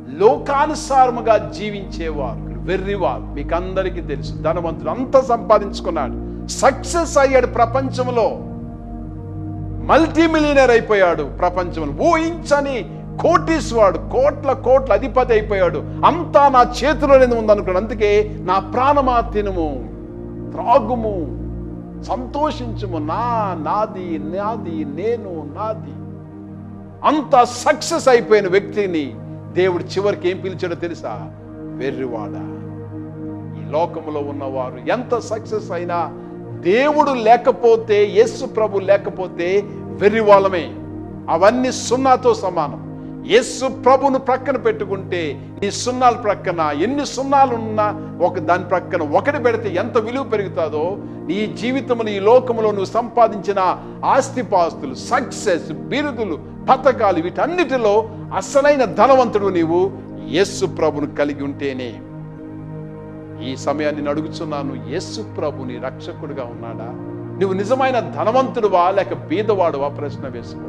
లోకానుసారముగా జీవించేవారు వెర్రివారు. మీకు అందరికీ తెలుసు ధనవంతుడు అంతా సంపాదించుకున్నాడు. సక్సెస్ అయ్యాడు ప్రపంచంలో. మల్టీ మిలియనర్ అయిపోయాడు ప్రపంచంలో. ఊహించని కోటీశ్వాడు కోట్ల కోట్ల అధిపతి అయిపోయాడు. అంతా నా చేతిలోనే ఉందనుకున్నాడు. అందుకే నా ప్రాణమా తినుము త్రాగుము సంతోషించుము. నా నాది నాది నేను నాది. అంత సక్సెస్ అయిపోయిన వ్యక్తిని దేవుడు చివరికి ఏం పిలిచాడో తెలుసా? వెర్రివాడ. ఈ లోకంలో ఉన్నవారు ఎంత సక్సెస్ అయినా దేవుడు లేకపోతే యేసు ప్రభు లేకపోతే వెర్రివాళ్ళమే. అవన్నీ సున్నాతో సమానం. యేసు ప్రభును ప్రక్కన పెట్టుకుంటే నీ సున్నాలు ప్రక్కన ఎన్ని సున్నాలు ఉన్నా ఒక దాని ప్రక్కన ఒకటి పెడితే ఎంత విలువ పెరుగుతుందో నీ జీవితంలో ఈ లోకంలో నువ్వు సంపాదించిన ఆస్తిపాస్తులు సక్సెస్ బిరుదులు పథకాలు వీటన్నిటిలో అసలైన ధనవంతుడు నీవు యేసు ప్రభును కలిగి ఉంటేనే. ఈ సమయాన్ని నడుగుతున్నాను అడుగుతున్నాను యేసు ప్రభు నీ రక్షకుడుగా ఉన్నాడా? నువ్వు నిజమైన ధనవంతుడువా లేక బీదవాడువా? ప్రశ్న వేసుకో.